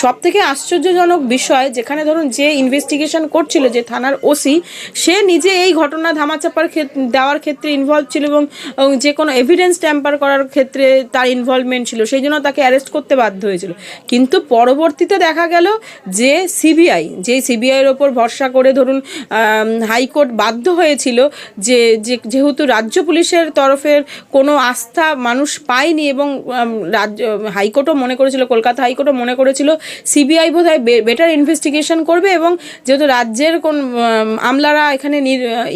সব থেকে আশ্চর্যজনক বিষয়, যেখানে ধরুন যে ইনভেস্টিগেশন করছিল যে থানার ওসি, সে নিজে এই ঘটনা ধামাচাপার দেওয়ার ক্ষেত্রে ইনভলভ ছিল এবং যে কোনো এভিডেন্স ট্যাম্পার করার ক্ষেত্রে তার ইনভলভমেন্ট ছিল, সেই জন্য তাকে অ্যারেস্ট করতে বাধ্য হয়েছিল। কিন্তু পরবর্তীতে দেখা গেল যে সিবিআই যে সিবিআইয়ের ওপর ভরসা করে ধরুন হাইকোর্ট বাধ্য হয়েছিল যে- যেহেতু রাজ্য পুলিশের তরফের কোনো আস্থা মানুষ পায়নি এবং রাজ্য, হাইকোর্টও মনে করেছিল, কলকাতা হাইকোর্টও মনে করেছিল সিবিআই বোধ হয় বেটার ইনভেস্টিগেশন করবে এবং যেহেতু রাজ্যের কোন আমলারা এখানে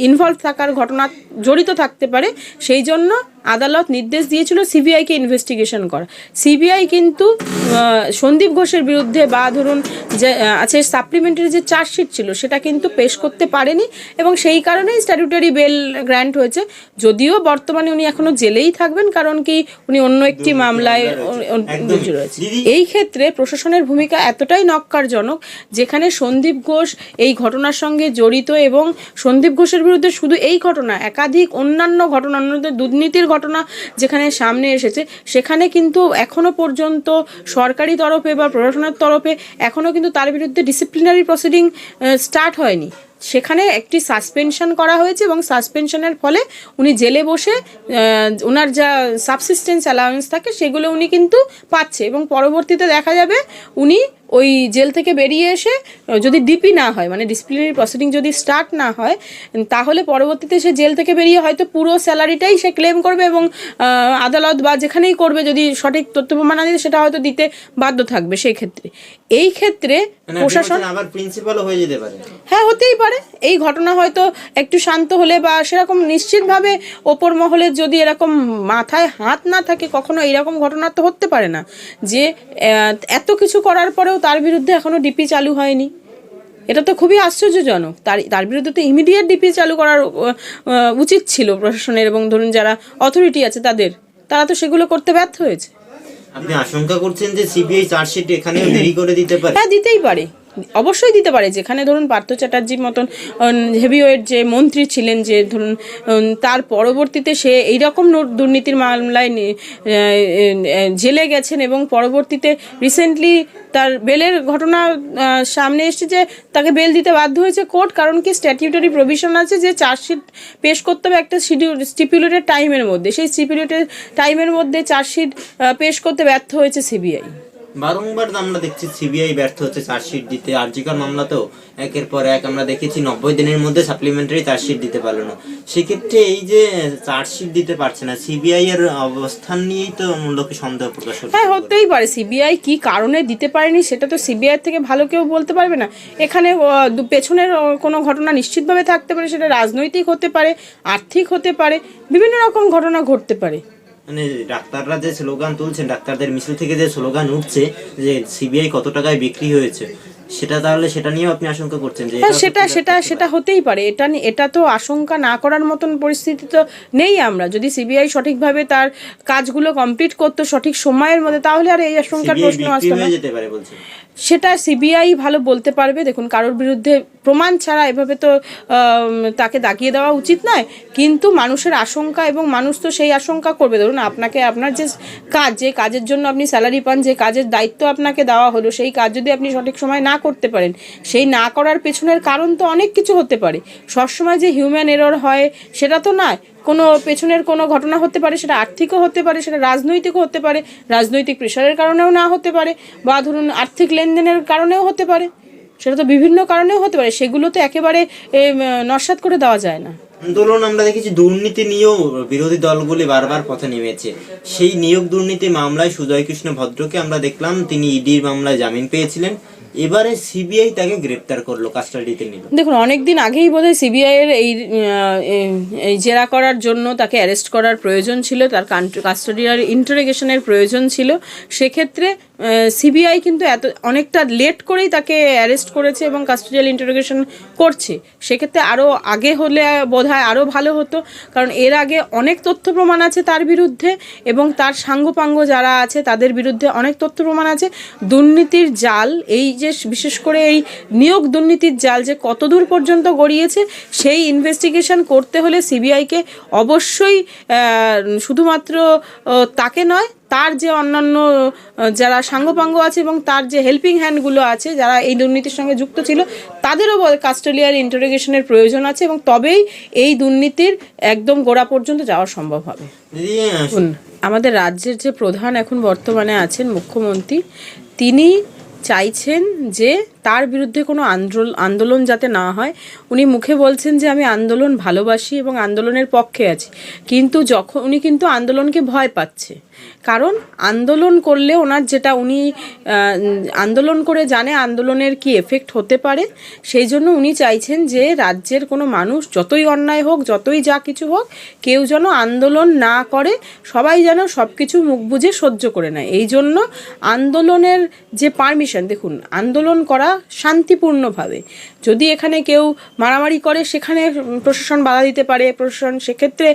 ইনভলভ থাকার ঘটনা জড়িত থাকতে পারে, সেই জন্য আদালত নির্দেশ দিয়েছিল সিবিআইকে ইনভেস্টিগেশন করা। সিবিআই কিন্তু সন্দীপ ঘোষের বিরুদ্ধে বা ধরুন যে আছে সাপ্লিমেন্টারি যে চার্জশিট ছিল সেটা কিন্তু পেশ করতে পারেনি এবং সেই কারণেই স্ট্যাটুটারি বেল গ্র্যান্ট হয়েছে। যদিও বর্তমানে উনি এখনও জেলেই থাকবেন কারণ কি উনি অন্য একটি মামলায়। রয়েছে। এই ক্ষেত্রে প্রশাসনের ভূমিকা এতটাই নক্কারজনক যেখানে সন্দীপ ঘোষ এই ঘটনার সঙ্গে জড়িত এবং সন্দীপ ঘোষের বিরুদ্ধে শুধু এই ঘটনা একাধিক অন্যান্য ঘটনা অন্যান্য দুর্নীতির ঘটনা যেখানে সামনে এসেছে, সেখানে কিন্তু এখনও পর্যন্ত সরকারি তরফে বা প্রশাসনের তরফে এখনও কিন্তু তার বিরুদ্ধে ডিসিপ্লিনারি প্রসিডিং স্টার্ট হয়নি। সেখানে একটি সাসপেনশন করা হয়েছে এবং সাসপেনশনের ফলে উনি জেলে বসে ওনার যা সাবসিস্টেন্স অ্যালাউন্স থাকে সেগুলো উনি কিন্তু পাচ্ছে এবং পরবর্তীতে দেখা যাবে উনি ওই জেল থেকে বেরিয়ে এসে যদি ডিপি না হয় মানে ডিসিপ্লিনারি প্রসিডিং যদি স্টার্ট না হয় তাহলে পরবর্তীতে সে জেল থেকে বেরিয়ে হয়তো পুরো স্যালারিটাই সে ক্লেম করবে এবং আদালত বা যেখানেই করবে যদি সঠিক তথ্য প্রমাণ না দিতে সেটা হয়তো দিতে বাধ্য থাকবে সেই ক্ষেত্রে এই ক্ষেত্রে মানে প্রশাসন আবার প্রিন্সিপালও হয়ে যেতে পারে। হ্যাঁ হতেই পারে। এই ঘটনা হয়তো একটু শান্ত হলে বা সেরকম নিশ্চিতভাবে ওপর মহলে যদি এরকম মাথায় হাত না থাকে কখনো এইরকম ঘটনা তো হতে পারে না। যে এত কিছু করার পরেও তার বিরুদ্ধে এখনও ডিপি চালু হয়নি। এটা তো খুবই আশ্চর্যজনক। তার তার বিরুদ্ধে তো ইমিডিয়েট ডিপি চালু করার উচিত ছিল প্রশাসনের এবং ধরুন যারা অথরিটি আছে তাদের তারা তো সেগুলো করতে ব্যর্থ হয়েছে। আপনি আশঙ্কা করছেন যে সিবিআই চার্জশিট এখানেও দেরি করে দিতে পারে? হ্যাঁ দিতেই পারে। অবশ্যই দিতে পারে। যেখানে ধরুন পার্থ চ্যাটার্জির মতন হেভিওয়েট যে মন্ত্রী ছিলেন, যে ধরুন তার পরবর্তীতে সে এইরকম দুর্নীতির মামলায় জেলে গেছেন এবং পরবর্তীতে রিসেন্টলি তার বেলের ঘটনা সামনে এসেছে যে তাকে বেল দিতে বাধ্য হয়েছে কোর্ট কারণ কি স্ট্যাটিউটারি প্রভিশন আছে যে চার্জশিট পেশ করতে হবে একটা শিডিউল স্টিপুলেটেড টাইমের মধ্যে। সেই স্টিপুলেটেড টাইমের মধ্যে চার্জশিট পেশ করতে ব্যর্থ হয়েছে সিবিআই বারংবার আমরা দেখছি সিবিআই ব্যর্থ হচ্ছে চার্জশিট দিতে। আর্জিকার মামলাতেও একের পর এক আমরা দেখেছি, নব্বই দিনের মধ্যে সাপ্লিমেন্টারি চার্জশিট দিতে পারল না। সেক্ষেত্রে এই যে চার্জশিট দিতে পারছে না সিবিআই এর অবস্থান নিয়েই তো লোকে সন্দেহ প্রকাশ হচ্ছে হ্যাঁ হতেই পারে। সিবিআই কি কারণে দিতে পারেনি সেটা তো সিবিআই থেকে ভালো কেউ বলতে পারবে না। এখানে পেছনের কোনো ঘটনা নিশ্চিতভাবে থাকতে পারে, সেটা রাজনৈতিক হতে পারে, আর্থিক হতে পারে, বিভিন্ন রকম ঘটনা ঘটতে পারে। মানে ডাক্তাররা যে স্লোগান তুলছেন ডাক্তারদের মিছিল থেকে যে স্লোগান উঠছে যে সিবিআই কত টাকায় বিক্রি হয়েছে সেটা তাহলে সেটা নিয়েও আপনি আশঙ্কা করছেন যে হ্যাঁ সেটা সেটা সেটা হতেই পারে। এটা এটা তো আশঙ্কা না করার মতন পরিস্থিতি তো নেই আমরা। যদি সিবিআই সঠিকভাবে তার কাজগুলো কমপ্লিট করতো সঠিক সময়ের মধ্যে তাহলে আর এই আশঙ্কার প্রশ্ন আসতো না। যেতে পারে বলছেন। সেটা সিবিআই ভালো বলতে পারবে। দেখুন, কারোর বিরুদ্ধে প্রমাণ ছাড়া এভাবে তো তাকে দাগিয়ে দেওয়া উচিত নয়। কিন্তু মানুষের আশঙ্কা এবং মানুষ তো সেই আশঙ্কা করবে। ধরুন, আপনাকে আপনার যে কাজ, যে কাজের জন্য আপনি স্যালারি পান, যে কাজের দায়িত্ব আপনাকে দেওয়া হলো, সেই কাজ যদি আপনি সঠিক সময় না করতে পারেন, সেই না করার পেছনের কারণ তো অনেক কিছু হতে পারে। সবসময় যে হিউম্যান এরর হয়, সেটা তো নয়। কোনো পেছনের কোনো ঘটনা হতে পারে, সেটা আর্থিকও হতে পারে, সেটা রাজনৈতিকও হতে পারে, রাজনৈতিক প্রেশারের কারণেও না হতে পারে বা ধরুন আর্থিক লেনদেনের কারণেও হতে পারে। সেটা তো বিভিন্ন কারণেও হতে পারে, সেগুলো তো একেবারে নস্যাৎ করে দেওয়া যায় না। আন্দোলন আমরা দেখেছি দুর্নীতি নিয়েও বিরোধী দলগুলি বারবার পথে নেমেছে। সেই নিয়োগ দুর্নীতি মামলায় সুজয় কৃষ্ণ ভদ্রকে আমরা দেখলাম, তিনি ইডির মামলায় জামিন পেয়েছিলেন। এবারে সিবিআই তাকে গ্রেপ্তার করল কাস্টাডিতে নিল। দেখুন, অনেকদিন আগেই বোধহয় সিবিআই এর এই এই জেরা করার জন্য তাকে অ্যারেস্ট করার প্রয়োজন ছিল, তার কাস্টোডিয়ার ইন্টারোগেশনের প্রয়োজন ছিল। সেক্ষেত্রে সিবিআই কিন্তু এত, অনেকটা লেট করেই তাকে অ্যারেস্ট করেছে এবং কাস্টোডিয়াল ইন্টারোগেশন করছে। সেক্ষেত্রে আরও আগে হলে বোধ হয় আরও ভালো হতো, কারণ এর আগে অনেক তথ্য প্রমাণ আছে তার বিরুদ্ধে এবং তার সাঙ্গপাঙ্গ যারা আছে তাদের বিরুদ্ধে অনেক তথ্য প্রমাণ আছে। দুর্নীতির জাল, এই যে বিশেষ করে এই নিয়োগ দুর্নীতির জাল যে কতদূর পর্যন্ত গড়িয়েছে, সেই ইনভেস্টিগেশন করতে হলে সিবিআইকে অবশ্যই শুধুমাত্র তাকে নয় তার যে অন্যান্য যারা সাঙ্গপাঙ্গ আছে এবং তার যে হেল্পিং হ্যান্ডগুলো আছে যারা এই দুর্নীতির সঙ্গে যুক্ত ছিল তাদেরও কাস্টোলিয়ার ইন্টারোগেশনের প্রয়োজন আছে এবং তবেই এই দুর্নীতির একদম গোড়া পর্যন্ত যাওয়া সম্ভব হবে। আমাদের রাজ্যের যে প্রধান এখন বর্তমানে আছেন মুখ্যমন্ত্রী তিনি চাইছেন যে তার বিরুদ্ধে কোনো আন্দোলন আন্দোলন যাতে না হয়, উনি মুখে বলছেন যে আমি আন্দোলন ভালোবাসি এবং আন্দোলনের পক্ষে আছি। কিন্তু যখন, উনি কিন্তু আন্দোলনকে ভয় পাচ্ছে। কারণ আন্দোলন করলে ওনার যেটা, উনি আন্দোলন করে জানে আন্দোলনের কি এফেক্ট হতে পারে। সেই জন্য উনি চাইছেন যে রাজ্যের কোনো মানুষ, যতই অন্যায় হোক, যতই যা কিছু হোক, কেউ যেন আন্দোলন না করে, সবাই যেন সব কিছু মুখ বুঝে সহ্য করে নেয়। এই জন্য আন্দোলনের যে পারমিশন দেখুন, আন্দোলন করা শান্তিপূর্ণভাবে। যদি এখানে কেউ মারামারি করে, সেখানে প্রশাসন বাধা দিতে পারে, প্রশাসন সেক্ষেত্রে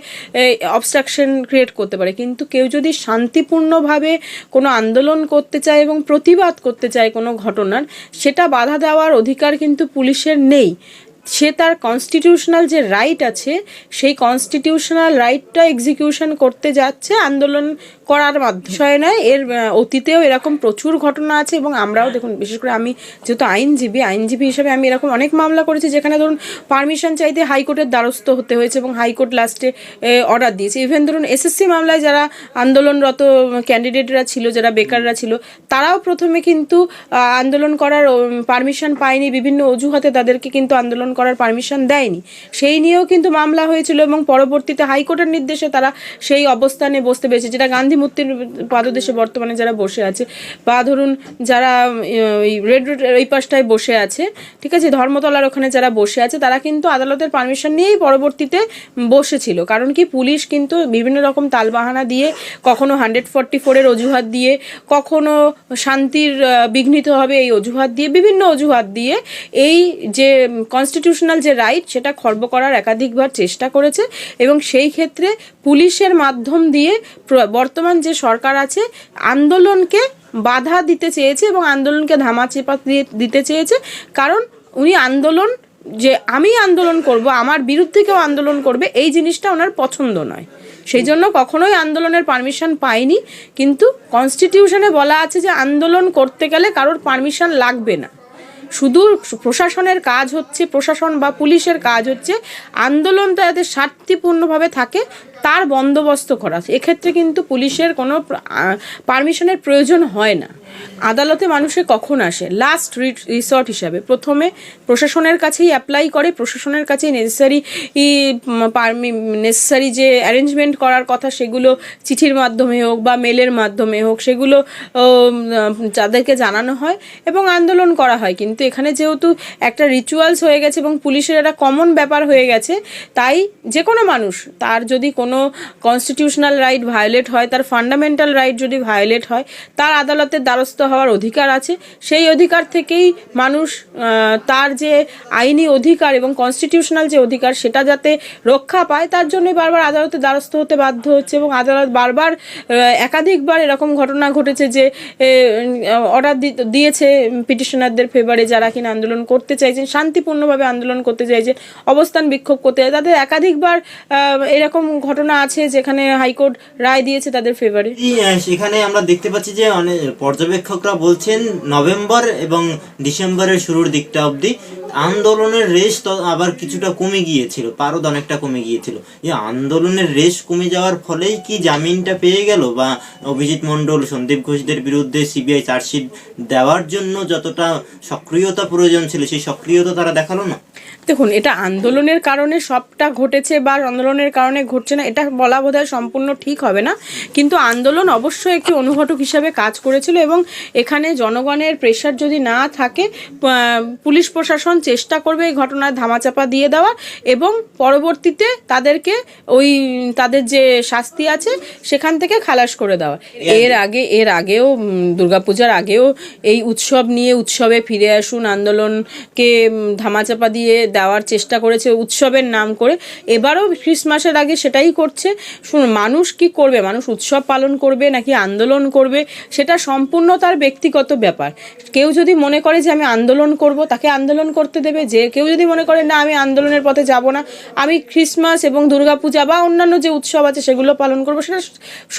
অবস্ট্রাকশন ক্রিয়েট করতে পারে। কিন্তু কেউ যদি শান্তিপূর্ণভাবে কোনো আন্দোলন করতে চায় এবং প্রতিবাদ করতে চায় কোনো ঘটনার, সেটা বাধা দেওয়ার অধিকার কিন্তু পুলিশের নেই। সে তার কনস্টিটিউশনাল যে রাইট আছে, সেই কনস্টিটিউশনাল রাইটটা এক্সিকিউশন করতে যাচ্ছে, আন্দোলন করার মাধ্যমে। নয় এর অতীতেও এরকম প্রচুর ঘটনা আছে এবং আমরাও দেখুন, বিশেষ করে আমি যেহেতু আইনজীবী আইনজীবী হিসেবে আমি এরকম অনেক মামলা করেছি যেখানে ধরুন পারমিশন চাইতে হাইকোর্টের দ্বারস্থ হতে হয়েছে এবং হাইকোর্ট লাস্টে অর্ডার দিয়েছে। ইভেন ধরুন এসএসসি মামলায় যারা আন্দোলনরত ক্যান্ডিডেটরা ছিল, যারা বেকাররা ছিল, তারাও প্রথমে কিন্তু আন্দোলন করার পারমিশন পায়নি। বিভিন্ন অজুহাতে তাদেরকে কিন্তু আন্দোলন করার পারমিশন দেয়নি। সেই নিয়েও কিন্তু মামলা হয়েছিল এবং পরবর্তীতে হাইকোর্টের নির্দেশে তারা সেই অবস্থানে বসতে পেরেছে, যেটা গান্ধী মূর্তির পাদদেশে বর্তমানে যারা বসে আছে বা ধরুন যারা রেড রোডের ওই পাশটায় বসে আছে, ঠিক আছে, ধর্মতলার ওখানে যারা বসে আছে, তারা কিন্তু আদালতের পারমিশন নিয়েই পরবর্তীতে বসেছিল। কারণ কি পুলিশ কিন্তু বিভিন্ন রকম তালবাহানা দিয়ে, কখনো হান্ড্রেড ফর্টি ফোরের অজুহাত দিয়ে, কখনো শান্তির বিঘ্নিত হবে এই অজুহাত দিয়ে, বিভিন্ন অজুহাত দিয়ে এই যে কনস্টিটিউশনাল যে রাইট সেটা খর্ব করার একাধিকবার চেষ্টা করেছে এবং সেই ক্ষেত্রে পুলিশের মাধ্যম দিয়ে বর্তমান যে সরকার আছে, আন্দোলনকে বাধা দিতে চেয়েছে এবং আন্দোলনকে ধামাচাপা দিয়ে দিতে চেয়েছে। কারণ উনি আন্দোলন, যে আমি আন্দোলন করব, আমার বিরুদ্ধে কেউ আন্দোলন করবে, এই জিনিসটা ওনার পছন্দ নয়। সেই জন্য কখনোই আন্দোলনের পারমিশন পাইনি। কিন্তু কনস্টিটিউশনে বলা আছে যে আন্দোলন করতে গেলে কারোর পারমিশন লাগবে না। শুধু প্রশাসনের কাজ হচ্ছে প্রশাসন বা পুলিশের কাজ হচ্ছে আন্দোলনটা যাতে শান্তিপূর্ণভাবে থাকে তার বন্দোবস্ত করা। এক্ষেত্রে কিন্তু পুলিশের কোনো পারমিশনের প্রয়োজন হয় না। আদালতে মানুষে কখন আসে? লাস্ট রিসর্ট হিসাবে। প্রথমে প্রশাসনের কাছেই অ্যাপ্লাই করে। প্রশাসনের কাছেই নেসেসারি পারমি নেসেসারি যে অ্যারেঞ্জমেন্ট করার কথা, সেগুলো চিঠির মাধ্যমে হোক বা মেলের মাধ্যমে হোক, সেগুলো যাদেরকে জানানো হয় এবং আন্দোলন করা হয়। কিন্তু এখানে যেহেতু একটা রিচুয়ালস হয়ে গেছে এবং পুলিশের একটা কমন ব্যাপার হয়ে গেছে, তাই যে কোনো মানুষ, তার যদি কোনো কনস্টিটিউশনাল রাইট ভায়োলেট হয়, তার ফান্ডামেন্টাল রাইট যদি ভায়োলেট হয়, তার আদালতের দ্বারস্থ হওয়ার অধিকার আছে। সেই অধিকার থেকেই মানুষ তার যে আইনি অধিকার এবং কনস্টিটিউশনাল যে অধিকার, সেটা যাতে রক্ষা পায়, তার জন্যই বারবার আদালতের দ্বারস্থ হতে বাধ্য হচ্ছে এবং আদালত বারবার একাধিকবার এরকম ঘটনা ঘটেছে যে অর্ডার দিয়েছে পিটিশনারদের ফেভারে যারা কিনা আন্দোলন করতে চাইছেন, শান্তিপূর্ণভাবে আন্দোলন করতে চাইছেন, অবস্থান বিক্ষোভ করতে তাদের একাধিকবার এরকম ঘটনা আছে যেখানে হাইকোর্ট রায় দিয়েছে তাদের ফেভারে সেখানে আমরা দেখতে পাচ্ছি যে অনেক পর্যবেক্ষকরা বলছেন নভেম্বর এবং ডিসেম্বরের শুরুর দিকটা অবধি আন্দোলনের রেশ তো আবার কিছুটা কমে গিয়েছিল পারদ অনেকটা কমে গিয়েছিল। এই আন্দোলনের রেশ কমে যাওয়ার ফলেই কি জামিনটা পেয়ে গেল বা অভিজিৎ মণ্ডল সন্দীপ ঘোষদের বিরুদ্ধে সিবিআই চার্জশিট দেওয়ার জন্য যতটা সক্রিয়তা প্রয়োজন ছিল সেই সক্রিয়তা তারা দেখাল না? দেখুন এটা আন্দোলনের কারণে সবটা ঘটেছে বা আন্দোলনের কারণে ঘটছে না এটা বলা বোধহয় সম্পূর্ণ ঠিক হবে না। কিন্তু আন্দোলন অবশ্যই একটি অনুঘটক হিসাবে কাজ করেছিল এবং এখানে জনগণের প্রেশার যদি না থাকে পুলিশ প্রশাসন চেষ্টা করবে এই ঘটনার ধামাচাপা দিয়ে দেওয়ার এবং পরবর্তীতে তাদেরকে ওই, তাদের যে শাস্তি আছে সেখান থেকে খালাস করে দেওয়া এর আগে, এর আগেও দুর্গাপূজার আগেও এই উৎসব নিয়ে উৎসবে ফিরে আসুন, আন্দোলনকে ধামাচাপা দিয়ে দেওয়ার চেষ্টা করেছে উৎসবের নাম করে। এবারও ক্রিসমাসের আগে সেটাই করছে? শুনুন, মানুষ কি করবে? মানুষ উৎসব পালন করবে নাকি আন্দোলন করবে? সেটা সম্পূর্ণ তার ব্যক্তিগত ব্যাপার। কেউ যদি মনে করে যে আমি আন্দোলন করব, তাকে আন্দোলন করতে দেবে। যে কেউ যদি মনে করে, না, আমি আন্দোলনের পথে যাব না। আমি ক্রিসমাস এবং দুর্গাপূজা বা অন্যান্য যে উৎসব আছে, সেগুলো পালন করব। সেটা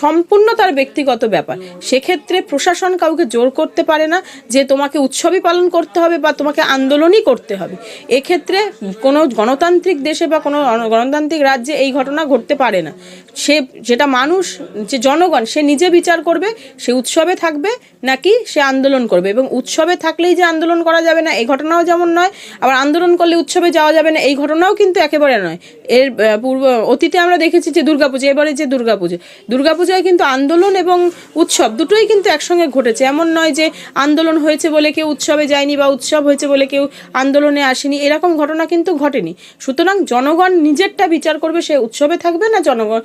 সম্পূর্ণ তার ব্যক্তিগত ব্যাপার। সেক্ষেত্রে প্রশাসন কাউকে জোর করতে পারে না যে তোমাকে উৎসবই পালন করতে হবে বা তোমাকে আন্দোলনই করতে হবে। এক্ষেত্রে কোনো গণতান্ত্রিক দেশে বা কোনো গণতান্ত্রিক রাজ্যে এই ঘটনা ঘটতে পারে না। সে যেটা মানুষ, যে জনগণ, সে নিজে বিচার করবে, সে উৎসবে থাকবে নাকি সে আন্দোলন করবে। এবং উৎসবে থাকলেই যে আন্দোলন করা যাবে না, এই ঘটনাও যেমন নয়, আবার আন্দোলন করলে উৎসবে যাওয়া যাবে না, এই ঘটনাও কিন্তু একেবারে নয়। এর পূর্ব, অতীতে আমরা দেখেছি যে দুর্গাপুজো, এবারে যে দুর্গাপুজো। দুর্গাপূজায় কিন্তু আন্দোলন এবং উৎসব দুটোই কিন্তু একসঙ্গে ঘটেছে। এমন নয় যে আন্দোলন হয়েছে বলে কেউ উৎসবে যায়নি বা উৎসব হয়েছে বলে কেউ আন্দোলনে আসেনি, এরকম ঘটনা কিন্তু ঘটেনি। সুতরাং জনগণ নিজেরটা বিচার করবে, সে উৎসবে থাকবে না জনগণ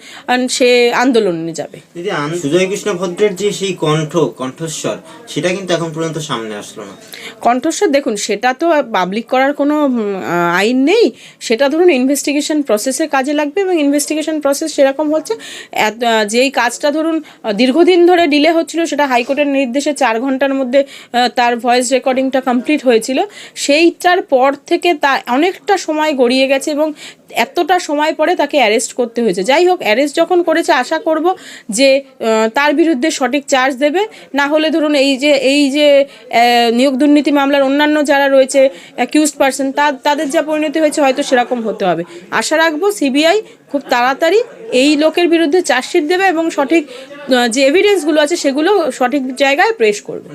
সে আন্দোলনে যাবে। দিদি সুজয় কৃষ্ণ ভদ্রের যে সেই কণ্ঠ কণ্ঠস্বর সেটা কিন্তু এখন পর্যন্ত সামনে আসলো না। কণ্ঠস্বর দেখুন সেটা তো পাবলিক করার কোনো আইন নেই। সেটা ধরুন ইনভেস্টিগেশন প্রসেসে কাজে লাগবে এবং ইনভেস্টিগেশন প্রসেস সেরকম হচ্ছে। যেই কাজটা ধরুন দীর্ঘদিন ধরে ডিলে হচ্ছিল সেটা হাইকোর্টের নির্দেশে চার ঘণ্টার মধ্যে তার ভয়েস রেকর্ডিংটা কমপ্লিট হয়েছিল। সেইটার পর থেকে তা অনেকটা সময় গড়িয়ে গেছে এবং এতটা সময় পরে তাকে অ্যারেস্ট করতে হয়েছে। যাই হোক অ্যারেস্ট যখন করেছে, আশা করব যে তার বিরুদ্ধে সঠিক চার্জ দেবে। না হলে ধরুন এই যে এই যে নিয়োগ দুর্নীতি মামলার অন্যান্য যারা রয়েছে অ্যাকিউজড পার্সন তা, তাদের যা পরিণতি হয়েছে, হয়তো সেরকম হতে হবে। আশা রাখব সিবিআই খুব তাড়াতাড়ি এই লোকের বিরুদ্ধে চার্জশিট দেবে এবং সঠিক যে এভিডেন্সগুলো আছে, সেগুলো সঠিক জায়গায় প্রেস করবে।